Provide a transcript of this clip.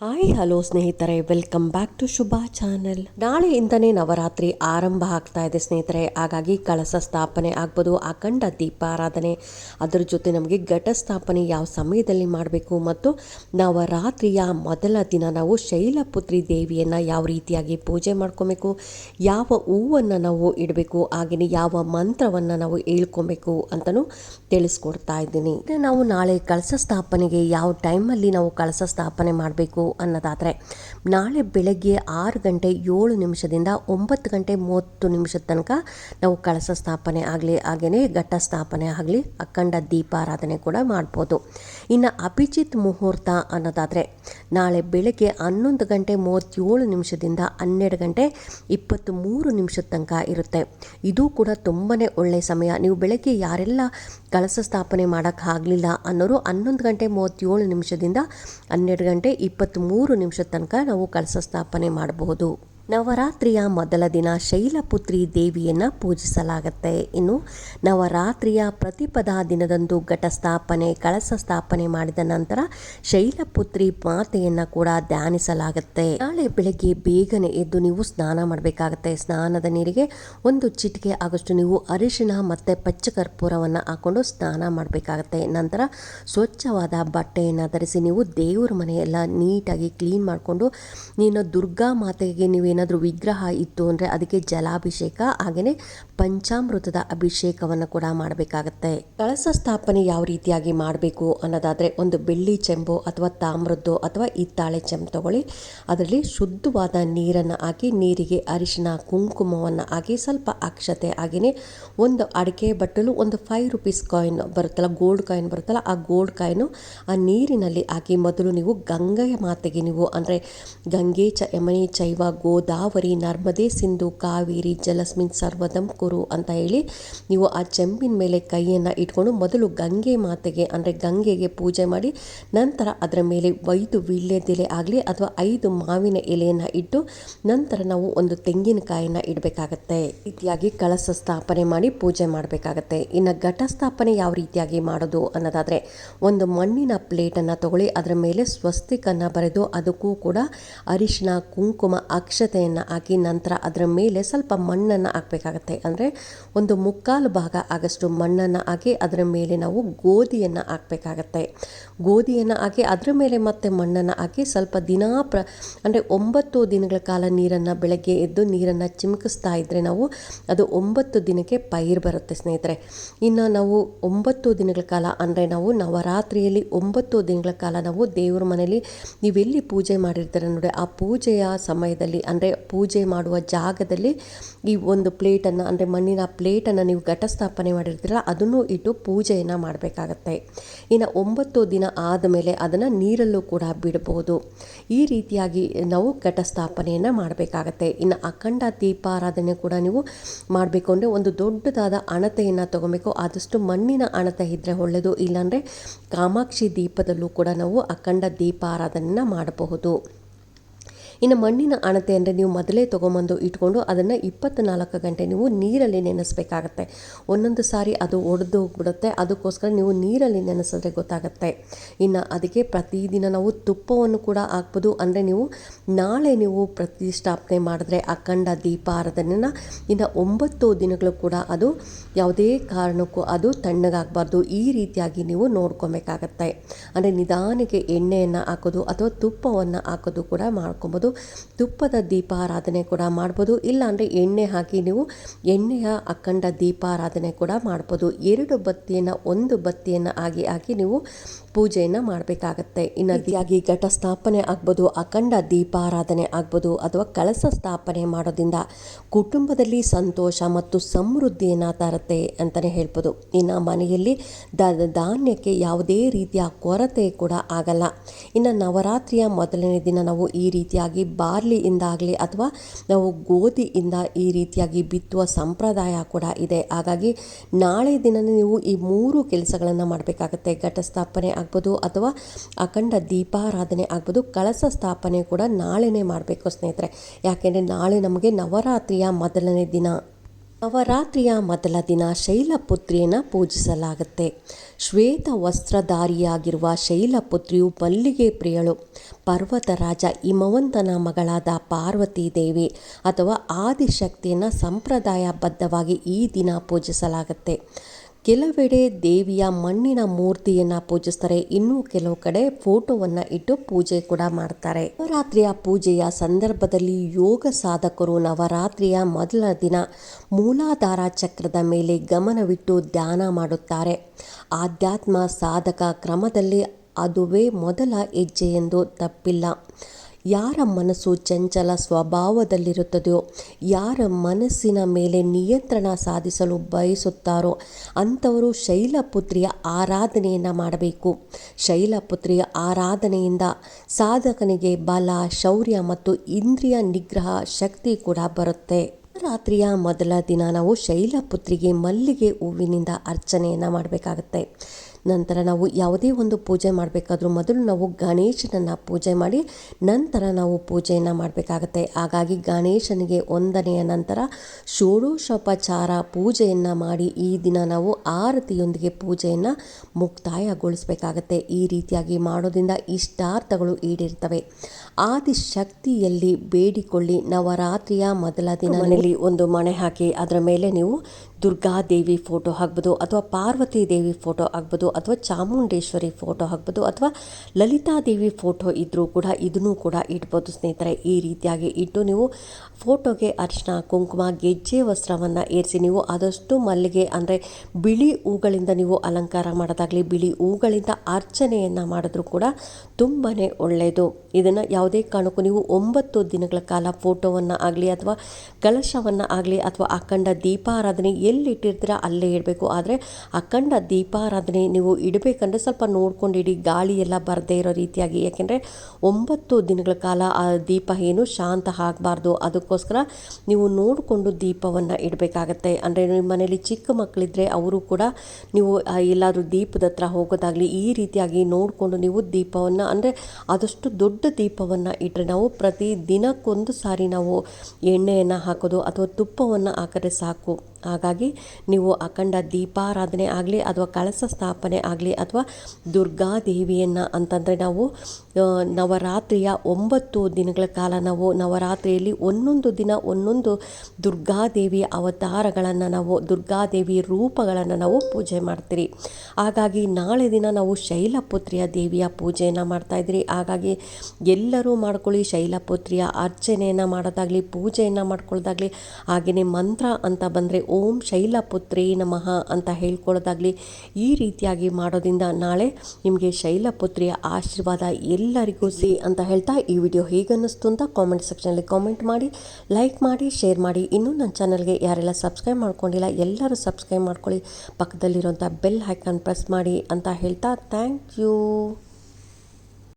Hi, hello ಸ್ನೇಹಿತರೆ, welcome back to Shubha channel. ನಾಳೆಯಿಂದನೇ Navratri ಆರಂಭ ಆಗ್ತಾ ಇದೆ ಸ್ನೇಹಿತರೆ. ಹಾಗಾಗಿ ಕಳಸ ಸ್ಥಾಪನೆ ಆಗ್ಬೋದು, ಅಖಂಡ ದೀಪಾರಾಧನೆ. ಅದರ ಜೊತೆ ನಮಗೆ ಘಟ ಸ್ಥಾಪನೆ ಯಾವ ಸಮಯದಲ್ಲಿ ಮಾಡಬೇಕು ಮತ್ತು ನವರಾತ್ರಿಯ ಮೊದಲ ದಿನ ನಾವು ಶೈಲಪುತ್ರಿ ದೇವಿಯನ್ನು ಯಾವ ರೀತಿಯಾಗಿ ಪೂಜೆ ಮಾಡ್ಕೊಬೇಕು, ಯಾವ ಹೂವನ್ನು ನಾವು ಇಡಬೇಕು, ಹಾಗೆಯೇ ಯಾವ ಮಂತ್ರವನ್ನು ನಾವು ಹೇಳ್ಕೊಬೇಕು ಅಂತಲೂ ತಿಳಿಸ್ಕೊಡ್ತಾ ಇದ್ದೀನಿ. ನಾವು ನಾಳೆ ಕಳಸ ಸ್ಥಾಪನೆಗೆ ಯಾವ ಟೈಮಲ್ಲಿ ನಾವು ಕಳಸ ಸ್ಥಾಪನೆ ಮಾಡಬೇಕು ಅನ್ನೋದಾದರೆ, ನಾಳೆ ಬೆಳಗ್ಗೆ ಆರು ಗಂಟೆ ಏಳು ನಿಮಿಷದಿಂದ ಒಂಬತ್ತು ಗಂಟೆ ಮೂವತ್ತು ನಿಮಿಷದ ತನಕ ನಾವು ಕಳಸ ಸ್ಥಾಪನೆ ಆಗಲಿ ಹಾಗೆಯೇ ಘಟ್ಟ ಸ್ಥಾಪನೆ ಆಗಲಿ, ಅಖಂಡ ದೀಪಾರಾಧನೆ ಕೂಡ ಮಾಡ್ಬೋದು. ಇನ್ನು ಅಭಿಜಿತ್ ಮುಹೂರ್ತ ಅನ್ನೋದಾದರೆ, ನಾಳೆ ಬೆಳಗ್ಗೆ ಹನ್ನೊಂದು ಗಂಟೆ ಮೂವತ್ತೇಳು ನಿಮಿಷದಿಂದ ಹನ್ನೆರಡು ಗಂಟೆ ಇಪ್ಪತ್ತು ಮೂರು ನಿಮಿಷದ ತನಕ ಇರುತ್ತೆ. ಇದು ಕೂಡ ತುಂಬಾ ಒಳ್ಳೆಯ ಸಮಯ. ನೀವು ಬೆಳಗ್ಗೆ ಯಾರೆಲ್ಲ ಕಳಸ ಸ್ಥಾಪನೆ ಮಾಡೋಕ್ಕಾಗಲಿಲ್ಲ ಅನ್ನೋರು ಹನ್ನೊಂದು ಗಂಟೆ ಮೂವತ್ತೇಳು ನಿಮಿಷದಿಂದ ಹನ್ನೆರಡು ಗಂಟೆ ಇಪ್ಪತ್ತ್ಮೂರು ನಿಮಿಷದ ತನಕ ನಾವು ಕಳಸ ಸ್ಥಾಪನೆ ಮಾಡಬಹುದು. ನವರಾತ್ರಿಯ ಮೊದಲ ದಿನ ಶೈಲಪುತ್ರಿ ದೇವಿಯನ್ನು ಪೂಜಿಸಲಾಗುತ್ತೆ. ಇನ್ನು ನವರಾತ್ರಿಯ ಪ್ರತಿಪದಾ ದಿನದಂದು ಘಟ ಸ್ಥಾಪನೆ ಕಳಸ ಸ್ಥಾಪನೆ ಮಾಡಿದ ನಂತರ ಶೈಲಪುತ್ರಿ ಮಾತೆಯನ್ನು ಕೂಡ ಧ್ಯಾನಿಸಲಾಗುತ್ತೆ. ನಾಳೆ ಬೆಳಗ್ಗೆ ಬೇಗನೆ ಎದ್ದು ನೀವು ಸ್ನಾನ ಮಾಡಬೇಕಾಗತ್ತೆ. ಸ್ನಾನದ ನೀರಿಗೆ ಒಂದು ಚಿಟಿಕೆ ಆಗೋಷ್ಟು ನೀವು ಅರಿಶಿಣ ಮತ್ತು ಪಚ್ಚ ಕರ್ಪೂರವನ್ನು ಹಾಕೊಂಡು ಸ್ನಾನ ಮಾಡಬೇಕಾಗತ್ತೆ. ನಂತರ ಸ್ವಚ್ಛವಾದ ಬಟ್ಟೆಯನ್ನು ಧರಿಸಿ ನೀವು ದೇವ್ರ ಮನೆಯೆಲ್ಲ ನೀಟಾಗಿ ಕ್ಲೀನ್ ಮಾಡಿಕೊಂಡು ನೀನು ದುರ್ಗಾ ಮಾತೆಗೆ ನೀವು ಏನಾದರೂ ವಿಗ್ರಹ ಇತ್ತು ಅಂದರೆ ಅದಕ್ಕೆ ಜಲಾಭಿಷೇಕ ಹಾಗೆಯೇ ಪಂಚಾಮೃತದ ಅಭಿಷೇಕವನ್ನು ಕೂಡ ಮಾಡಬೇಕಾಗತ್ತೆ. ಕಳಸ ಸ್ಥಾಪನೆ ಯಾವ ರೀತಿಯಾಗಿ ಮಾಡಬೇಕು ಅನ್ನೋದಾದರೆ ಒಂದು ಬೆಳ್ಳಿ ಚೆಂಬು ಅಥವಾ ತಾಮ್ರದ್ದು ಅಥವಾ ಹಿತ್ತಾಳೆ ಚೆಂಬು ತಗೊಳ್ಳಿ. ಅದರಲ್ಲಿ ಶುದ್ಧವಾದ ನೀರನ್ನು ಹಾಕಿ, ನೀರಿಗೆ ಅರಿಶಿನ, ಕುಂಕುಮವನ್ನು ಹಾಕಿ, ಸ್ವಲ್ಪ ಅಕ್ಷತೆ ಹಾಗೆಯೇ ಒಂದು ಅಡಿಕೆ ಬಟ್ಟಲು ಒಂದು ಫೈವ್ ರುಪೀಸ್ ಕಾಯಿನ್ ಬರುತ್ತಲ್ಲ ಗೋಲ್ಡ್ ಕಾಯಿನ್ ಬರುತ್ತಲ್ಲ, ಆ ಗೋಲ್ಡ್ ಕಾಯಿನು ಆ ನೀರಿನಲ್ಲಿ ಹಾಕಿ ಮೊದಲು ನೀವು ಗಂಗೆಯ ಮಾತೆಗೆ ನೀವು ಅಂದರೆ ಗಂಗೆ ಚ ಯಮನಿ ಚೈವ ಗೋದಾವರಿ, ನರ್ಮದೆ, ಸಿಂಧು, ಕಾವೇರಿ, ಜಲಸ್ಮಿನ್, ಸರ್ವದಂ ಕುರು ಅಂತ ಹೇಳಿ ನೀವು ಆ ಚೆಂಬಿನ ಮೇಲೆ ಕೈಯನ್ನು ಇಟ್ಕೊಂಡು ಮೊದಲು ಗಂಗೆ ಮಾತೆಗೆ, ಅಂದರೆ ಗಂಗೆಗೆ ಪೂಜೆ ಮಾಡಿ, ನಂತರ ಅದರ ಮೇಲೆ ಐದು ವೀಳ್ಯದೆಲೆ ಆಗಲಿ ಅಥವಾ ಐದು ಮಾವಿನ ಎಲೆಯನ್ನು ಇಟ್ಟು ನಂತರ ನಾವು ಒಂದು ತೆಂಗಿನಕಾಯಿಯನ್ನು ಇಡಬೇಕಾಗತ್ತೆ. ರೀತಿಯಾಗಿ ಕಳಸ ಸ್ಥಾಪನೆ ಮಾಡಿ ಪೂಜೆ ಮಾಡಬೇಕಾಗತ್ತೆ. ಇನ್ನು ಘಟಸ್ಥಾಪನೆ ಯಾವ ರೀತಿಯಾಗಿ ಮಾಡೋದು ಅನ್ನೋದಾದರೆ, ಒಂದು ಮಣ್ಣಿನ ಪ್ಲೇಟನ್ನು ತಗೊಳ್ಳಿ, ಅದರ ಮೇಲೆ ಸ್ವಸ್ತಿಕನ್ನು ಬರೆದು ಅದಕ್ಕೂ ಕೂಡ ಅರಿಶಿನ ಕುಂಕುಮ ಅಕ್ಷತೆಯನ್ನು ಹಾಕಿ ನಂತರ ಅದರ ಮೇಲೆ ಸ್ವಲ್ಪ ಮಣ್ಣನ್ನು ಹಾಕಬೇಕಾಗತ್ತೆ. ಅಂದರೆ ಒಂದು ಮುಕ್ಕಾಲು ಭಾಗ ಆಗಷ್ಟು ಮಣ್ಣನ್ನು ಹಾಕಿ ಅದರ ಮೇಲೆ ನಾವು ಗೋಧಿಯನ್ನು ಹಾಕಬೇಕಾಗತ್ತೆ. ಗೋಧಿಯನ್ನು ಹಾಕಿ ಅದರ ಮೇಲೆ ಮತ್ತೆ ಮಣ್ಣನ್ನು ಹಾಕಿ ಸ್ವಲ್ಪ ದಿನ ಪ್ರ, ಅಂದರೆ ಒಂಬತ್ತು ದಿನಗಳ ಕಾಲ ನೀರನ್ನು ಬೆಳಗ್ಗೆ ಎದ್ದು ನೀರನ್ನು ಚಿಮುಕಿಸ್ತಾ ಇದ್ದರೆ ನಾವು ಅದು ಒಂಬತ್ತು ದಿನಕ್ಕೆ ಪೈರು ಬರುತ್ತೆ ಸ್ನೇಹಿತರೆ. ಇನ್ನು ನಾವು ಒಂಬತ್ತು ದಿನಗಳ ಕಾಲ ಅಂದರೆ ನಾವು ನವರಾತ್ರಿಯಲ್ಲಿ ಒಂಬತ್ತು ದಿನಗಳ ಕಾಲ ನಾವು ದೇವ್ರ ಮನೆಯಲ್ಲಿ ನೀವೆಲ್ಲಿ ಪೂಜೆ ಮಾಡಿರ್ತಾರೆ ನೋಡಿ ಆ ಪೂಜೆಯ ಸಮಯದಲ್ಲಿ ಅಂದರೆ ಪೂಜೆ ಮಾಡುವ ಜಾಗದಲ್ಲಿ ಈ ಒಂದು ಪ್ಲೇಟನ್ನು, ಅಂದರೆ ಮಣ್ಣಿನ ಪ್ಲೇಟನ್ನು ನೀವು ಘಟಸ್ಥಾಪನೆ ಮಾಡಿರ್ತೀರ ಅದನ್ನು ಇಟ್ಟು ಪೂಜೆಯನ್ನು ಮಾಡಬೇಕಾಗತ್ತೆ. ಇನ್ನು ಒಂಬತ್ತು ದಿನ ಆದಮೇಲೆ ಅದನ್ನು ನೀರಲ್ಲೂ ಕೂಡ ಬಿಡಬಹುದು. ಈ ರೀತಿಯಾಗಿ ನಾವು ಘಟಸ್ಥಾಪನೆಯನ್ನು ಮಾಡಬೇಕಾಗತ್ತೆ. ಇನ್ನು ಅಖಂಡ ದೀಪಾರಾಧನೆ ಕೂಡ ನೀವು ಮಾಡಬೇಕು. ಅಂದರೆ ಒಂದು ದೊಡ್ಡದಾದ ಅಣತೆಯನ್ನು ತಗೊಬೇಕು. ಆದಷ್ಟು ಮಣ್ಣಿನ ಅಣತೆ ಇದ್ದರೆ ಒಳ್ಳೆಯದು. ಇಲ್ಲಾಂದರೆ ಕಾಮಾಕ್ಷಿ ದೀಪದಲ್ಲೂ ಕೂಡ ನಾವು ಅಖಂಡ ದೀಪಾರಾಧನೆಯನ್ನು ಮಾಡಬಹುದು. ಇನ್ನು ಮಣ್ಣಿನ ಅಣತೆ ಅಂದರೆ ನೀವು ಮೊದಲೇ ತೊಗೊಂಬಂದು ಇಟ್ಕೊಂಡು ಅದನ್ನು ಇಪ್ಪತ್ತ್ನಾಲ್ಕು ಗಂಟೆ ನೀವು ನೀರಲ್ಲಿ ನೆನೆಸಬೇಕಾಗತ್ತೆ. ಒಂದೊಂದು ಸಾರಿ ಅದು ಒಡೆದು ಹೋಗ್ಬಿಡುತ್ತೆ. ಅದಕ್ಕೋಸ್ಕರ ನೀವು ನೀರಲ್ಲಿ ನೆನೆಸಿದ್ರೆ ಗೊತ್ತಾಗುತ್ತೆ. ಇನ್ನು ಅದಕ್ಕೆ ಪ್ರತಿದಿನ ನಾವು ತುಪ್ಪವನ್ನು ಕೂಡ ಹಾಕ್ಬೋದು. ಅಂದರೆ ನೀವು ನಾಳೆ ನೀವು ಪ್ರತಿಷ್ಠಾಪನೆ ಮಾಡಿದ್ರೆ ಅಖಂಡ ದೀಪ ದೀಪಾರಾಧನೆನ ಇನ್ನು ಒಂಬತ್ತು ದಿನಗಳು ಕೂಡ ಅದು ಯಾವುದೇ ಕಾರಣಕ್ಕೂ ಅದು ತಣ್ಣಗಾಗಬಾರ್ದು. ಈ ರೀತಿಯಾಗಿ ನೀವು ನೋಡ್ಕೊಬೇಕಾಗತ್ತೆ. ಅಂದರೆ ನಿಧಾನಕ್ಕೆ ಎಣ್ಣೆಯನ್ನು ಹಾಕೋದು ಅಥವಾ ತುಪ್ಪವನ್ನು ಹಾಕೋದು ಕೂಡ ಮಾಡ್ಕೊಬೋದು. ತುಪ್ಪದ ದೀಪಾರಾಧನೆ ಕೂಡ ಮಾಡ್ಬೋದು. ಇಲ್ಲಾಂದರೆ ಎಣ್ಣೆ ಹಾಕಿ ನೀವು ಎಣ್ಣೆಯ ಅಖಂಡ ದೀಪಾರಾಧನೆ ಕೂಡ ಮಾಡ್ಬೋದು. ಎರಡು ಬತ್ತಿಯನ್ನು, ಒಂದು ಬತ್ತಿಯನ್ನು ಆಗಿ ಹಾಕಿ ನೀವು ಪೂಜೆಯನ್ನು ಮಾಡಬೇಕಾಗತ್ತೆ. ಇನ್ನು ರೀತಿಯಾಗಿ ಘಟ ಸ್ಥಾಪನೆ ಆಗ್ಬೋದು, ಅಖಂಡ ದೀಪಾರಾಧನೆ ಆಗ್ಬೋದು, ಅಥವಾ ಕಳಸ ಸ್ಥಾಪನೆ ಮಾಡೋದ್ರಿಂದ ಕುಟುಂಬದಲ್ಲಿ ಸಂತೋಷ ಮತ್ತು ಸಮೃದ್ಧಿಯನ್ನು ತರುತ್ತೆ ಅಂತಲೇ ಹೇಳ್ಬೋದು. ಇನ್ನು ಮನೆಯಲ್ಲಿ ದ, ಧಾನ್ಯಕ್ಕೆ ಯಾವುದೇ ರೀತಿಯ ಕೊರತೆ ಕೂಡ ಆಗಲ್ಲ. ಇನ್ನು ನವರಾತ್ರಿಯ ಮೊದಲನೇ ದಿನ ನಾವು ಈ ರೀತಿಯಾಗಿ ಬಾರ್ಲಿಯಿಂದಾಗಲಿ ಅಥವಾ ನಾವು ಗೋಧಿಯಿಂದ ಈ ರೀತಿಯಾಗಿ ಬಿತ್ತುವ ಸಂಪ್ರದಾಯ ಕೂಡ ಇದೆ. ಹಾಗಾಗಿ ನಾಳೆ ದಿನ ನೀವು ಈ ಮೂರು ಕೆಲಸಗಳನ್ನು ಮಾಡಬೇಕಾಗತ್ತೆ. ಘಟ ಸ್ಥಾಪನೆ ಆಗ್ಬೋದು ಅಥವಾ ಅಖಂಡ ದೀಪಾರಾಧನೆ ಆಗ್ಬೋದು. ಕಳಸ ಸ್ಥಾಪನೆ ಕೂಡ ನಾಳೆನೇ ಮಾಡಬೇಕು ಸ್ನೇಹಿತರೆ. ಯಾಕೆಂದರೆ ನಾಳೆ ನಮಗೆ ನವರಾತ್ರಿಯ ಮೊದಲನೇ ದಿನ. ನವರಾತ್ರಿಯ ಮೊದಲ ದಿನ ಶೈಲಪುತ್ರಿಯನ್ನು ಪೂಜಿಸಲಾಗುತ್ತೆ. ಶ್ವೇತ ವಸ್ತ್ರಧಾರಿಯಾಗಿರುವ ಶೈಲಪುತ್ರಿಯು ಮಲ್ಲಿಗೆ ಪ್ರಿಯಳು. ಪರ್ವತರಾಜ ಹಿಮವಂತನ ಮಗಳಾದ ಪಾರ್ವತಿ ದೇವಿ ಅಥವಾ ಆದಿಶಕ್ತಿಯನ್ನು ಸಂಪ್ರದಾಯಬದ್ಧವಾಗಿ ಈ ದಿನ ಪೂಜಿಸಲಾಗುತ್ತೆ. ಕೆಲವೆಡೆ ದೇವಿಯ ಮಣ್ಣಿನ ಮೂರ್ತಿಯನ್ನು ಪೂಜಿಸ್ತಾರೆ. ಇನ್ನು ಕೆಲವು ಕಡೆ ಫೋಟೋವನ್ನು ಇಟ್ಟು ಪೂಜೆ ಕೂಡ ಮಾಡ್ತಾರೆ. ನವರಾತ್ರಿಯ ಪೂಜೆಯ ಸಂದರ್ಭದಲ್ಲಿ ಯೋಗ ಸಾಧಕರು ನವರಾತ್ರಿಯ ಮೊದಲ ದಿನ ಮೂಲಾಧಾರ ಚಕ್ರದ ಮೇಲೆ ಗಮನವಿಟ್ಟು ಧ್ಯಾನ ಮಾಡುತ್ತಾರೆ. ಆಧ್ಯಾತ್ಮ ಸಾಧಕ ಕ್ರಮದಲ್ಲಿ ಅದುವೇ ಮೊದಲ ಹೆಜ್ಜೆ ಎಂದು ತಪ್ಪಿಲ್ಲ. ಯಾರ ಮನಸ್ಸು ಚಂಚಲ ಸ್ವಭಾವದಲ್ಲಿರುತ್ತದೆಯೋ, ಯಾರ ಮನಸ್ಸಿನ ಮೇಲೆ ನಿಯಂತ್ರಣ ಸಾಧಿಸಲು ಬಯಸುತ್ತಾರೋ, ಅಂಥವರು ಶೈಲಪುತ್ರಿಯ ಆರಾಧನೆಯನ್ನು ಮಾಡಬೇಕು. ಶೈಲಪುತ್ರಿಯ ಆರಾಧನೆಯಿಂದ ಸಾಧಕನಿಗೆ ಬಲ, ಶೌರ್ಯ ಮತ್ತು ಇಂದ್ರಿಯ ನಿಗ್ರಹ ಶಕ್ತಿ ಕೂಡ ಬರುತ್ತೆ. ರಾತ್ರಿಯ ಮೊದಲ ದಿನ ನಾವು ಶೈಲಪುತ್ರಿಗೆ ಮಲ್ಲಿಗೆ ಹೂವಿನಿಂದ ಅರ್ಚನೆಯನ್ನು ಮಾಡಬೇಕಾಗತ್ತೆ. ನಂತರ ನಾವು ಯಾವುದೇ ಒಂದು ಪೂಜೆ ಮಾಡಬೇಕಾದ್ರೂ ಮೊದಲು ನಾವು ಗಣೇಶನನ್ನು ಪೂಜೆ ಮಾಡಿ ನಂತರ ನಾವು ಪೂಜೆಯನ್ನು ಮಾಡಬೇಕಾಗತ್ತೆ. ಹಾಗಾಗಿ ಗಣೇಶನಿಗೆ ಒಂದನೆಯ ನಂತರ ಷೋಡೋಶೋಪಚಾರ ಪೂಜೆಯನ್ನು ಮಾಡಿ ಈ ದಿನ ನಾವು ಆರತಿಯೊಂದಿಗೆ ಪೂಜೆಯನ್ನು ಮುಕ್ತಾಯಗೊಳಿಸಬೇಕಾಗತ್ತೆ. ಈ ರೀತಿಯಾಗಿ ಮಾಡೋದ್ರಿಂದ ಇಷ್ಟಾರ್ಥಗಳು ಈಡೇರ್ತವೆ. ಆದಿಶಕ್ತಿಯಲ್ಲಿ ಬೇಡಿಕೊಳ್ಳಿ. ನವರಾತ್ರಿಯ ಮೊದಲ ದಿನ ಒಂದು ಮಣೆ ಹಾಕಿ, ಅದರ ಮೇಲೆ ನೀವು ದುರ್ಗಾದೇವಿ ಫೋಟೋ ಹಾಕ್ಬೋದು ಅಥವಾ ಪಾರ್ವತಿ ದೇವಿ ಫೋಟೋ ಹಾಕ್ಬೋದು ಅಥವಾ ಚಾಮುಂಡೇಶ್ವರಿ ಫೋಟೋ ಹಾಕ್ಬೋದು ಅಥವಾ ಲಲಿತಾದೇವಿ ಫೋಟೋ ಇದ್ದರೂ ಕೂಡ ಇದನ್ನು ಕೂಡ ಇಡ್ಬೋದು ಸ್ನೇಹಿತರೆ. ಈ ರೀತಿಯಾಗಿ ಇಟ್ಟು ನೀವು ಫೋಟೋಗೆ ಅರಿಶಿನ ಕುಂಕುಮ, ಗೆಜ್ಜೆ ವಸ್ತ್ರವನ್ನು ಏರಿಸಿ ನೀವು ಆದಷ್ಟು ಮಲ್ಲಿಗೆ ಅಂದರೆ ಬಿಳಿ ಹೂಗಳಿಂದ ನೀವು ಅಲಂಕಾರ ಮಾಡೋದಾಗಲಿ, ಬಿಳಿ ಹೂಗಳಿಂದ ಅರ್ಚನೆಯನ್ನು ಮಾಡಿದ್ರೂ ಕೂಡ ತುಂಬಾ ಒಳ್ಳೆಯದು. ಇದನ್ನು ಯಾವುದೇ ಕಾರಣಕ್ಕೂ ನೀವು ಒಂಬತ್ತು ದಿನಗಳ ಕಾಲ ಫೋಟೋವನ್ನು ಆಗಲಿ ಅಥವಾ ಕಲಶವನ್ನು ಆಗಲಿ ಅಥವಾ ಅಖಂಡ ದೀಪಾರಾಧನೆ ಎಲ್ಲಿ ಇಟ್ಟಿರ್ತೀರ ಅಲ್ಲೇ ಇಡಬೇಕು. ಆದರೆ ಅಖಂಡ ದೀಪಾರಾಧನೆ ನೀವು ಇಡಬೇಕಂದ್ರೆ ಸ್ವಲ್ಪ ನೋಡ್ಕೊಂಡು ಇಡಿ ಗಾಳಿ ಎಲ್ಲ ಬರದೇ ಇರೋ ರೀತಿಯಾಗಿ. ಯಾಕೆಂದರೆ ಒಂಬತ್ತು ದಿನಗಳ ಕಾಲ ಆ ದೀಪ ಏನು ಶಾಂತ ಆಗಬಾರ್ದು. ಅದಕ್ಕೋಸ್ಕರ ನೀವು ನೋಡಿಕೊಂಡು ದೀಪವನ್ನು ಇಡಬೇಕಾಗತ್ತೆ. ಅಂದರೆ ನಿಮ್ಮ ಮನೇಲಿ ಚಿಕ್ಕ ಮಕ್ಕಳಿದ್ರೆ ಅವರು ಕೂಡ ನೀವು ಎಲ್ಲಾದರೂ ದೀಪದ ಹತ್ರ ಹೋಗೋದಾಗಲಿ ಈ ರೀತಿಯಾಗಿ ನೋಡಿಕೊಂಡು ನೀವು ದೀಪವನ್ನು, ಅಂದರೆ ಆದಷ್ಟು ದೊಡ್ಡ ದೀಪವನ್ನು ಇಟ್ಟರೆ ನಾವು ಪ್ರತಿ ದಿನಕ್ಕೊಂದು ಸಾರಿ ನಾವು ಎಣ್ಣೆಯನ್ನು ಹಾಕೋದು ಅಥವಾ ತುಪ್ಪವನ್ನು ಹಾಕಿದ್ರೆ ಸಾಕು. ಹಾಗಾಗಿ ನೀವು ಅಖಂಡ ದೀಪಾರಾಧನೆ ಆಗಲಿ ಅಥವಾ ಕಳಸ ಸ್ಥಾಪನೆ ಆಗಲಿ ಅಥವಾ ದುರ್ಗಾದೇವಿಯನ್ನು ಅಂತಂದರೆ ನಾವು ನವರಾತ್ರಿಯ ಒಂಬತ್ತು ದಿನಗಳ ಕಾಲ ನಾವು ನವರಾತ್ರಿಯಲ್ಲಿ ಒಂದೊಂದು ದಿನ ಒಂದೊಂದು ದುರ್ಗಾದೇವಿಯ ಅವತಾರಗಳನ್ನು ನಾವು, ದುರ್ಗಾದೇವಿ ರೂಪಗಳನ್ನು ನಾವು ಪೂಜೆ ಮಾಡ್ತೀರಿ. ಹಾಗಾಗಿ ನಾಳೆ ದಿನ ನಾವು ಶೈಲಪುತ್ರಿಯ ದೇವಿಯ ಪೂಜೆಯನ್ನು ಮಾಡ್ತಾಯಿದ್ರಿ ಹಾಗಾಗಿ ಎಲ್ಲರೂ ಮಾಡ್ಕೊಳ್ಳಿ ಶೈಲಪುತ್ರಿಯ ಅರ್ಚನೆಯನ್ನು ಮಾಡೋದಾಗಲಿ, ಪೂಜೆಯನ್ನು ಮಾಡ್ಕೊಳ್ಳೋದಾಗಲಿ, ಹಾಗೆಯೇ ಮಂತ್ರ ಅಂತ ಬಂದರೆ ಓಂ ಶೈಲಪುತ್ರಿ ನಮಃ ಅಂತ ಹೇಳ್ಕೊಳ್ಳೋದಾಗಲಿ ಈ ರೀತಿಯಾಗಿ ಮಾಡೋದ್ರಿಂದ ನಾಳೆ ನಿಮಗೆ ಶೈಲಪುತ್ರಿಯ ಆಶೀರ್ವಾದ ಎಲ್ಲರಿಗೂ ಸಿ ಅಂತ ಹೇಳ್ತಾ ಈ ವಿಡಿಯೋ ಹೇಗನ್ನಿಸ್ತು ಅಂತ ಕಾಮೆಂಟ್ ಸೆಕ್ಷನಲ್ಲಿ ಕಾಮೆಂಟ್ ಮಾಡಿ ಲೈಕ್ ಮಾಡಿ ಶೇರ್ ಮಾಡಿ. ಇನ್ನೂ ನನ್ನ ಚಾನಲ್ಗೆ ಯಾರೆಲ್ಲ ಸಬ್ಸ್ಕ್ರೈಬ್ ಮಾಡ್ಕೊಂಡಿಲ್ಲ, ಎಲ್ಲರೂ ಸಬ್ಸ್ಕ್ರೈಬ್ ಮಾಡ್ಕೊಳ್ಳಿ. ಪಕ್ಕದಲ್ಲಿರುವಂಥ ಬೆಲ್ ಹೈಕನ್ ಪ್ರೆಸ್ ಮಾಡಿ ಅಂತ ಹೇಳ್ತಾ ಥ್ಯಾಂಕ್ ಯು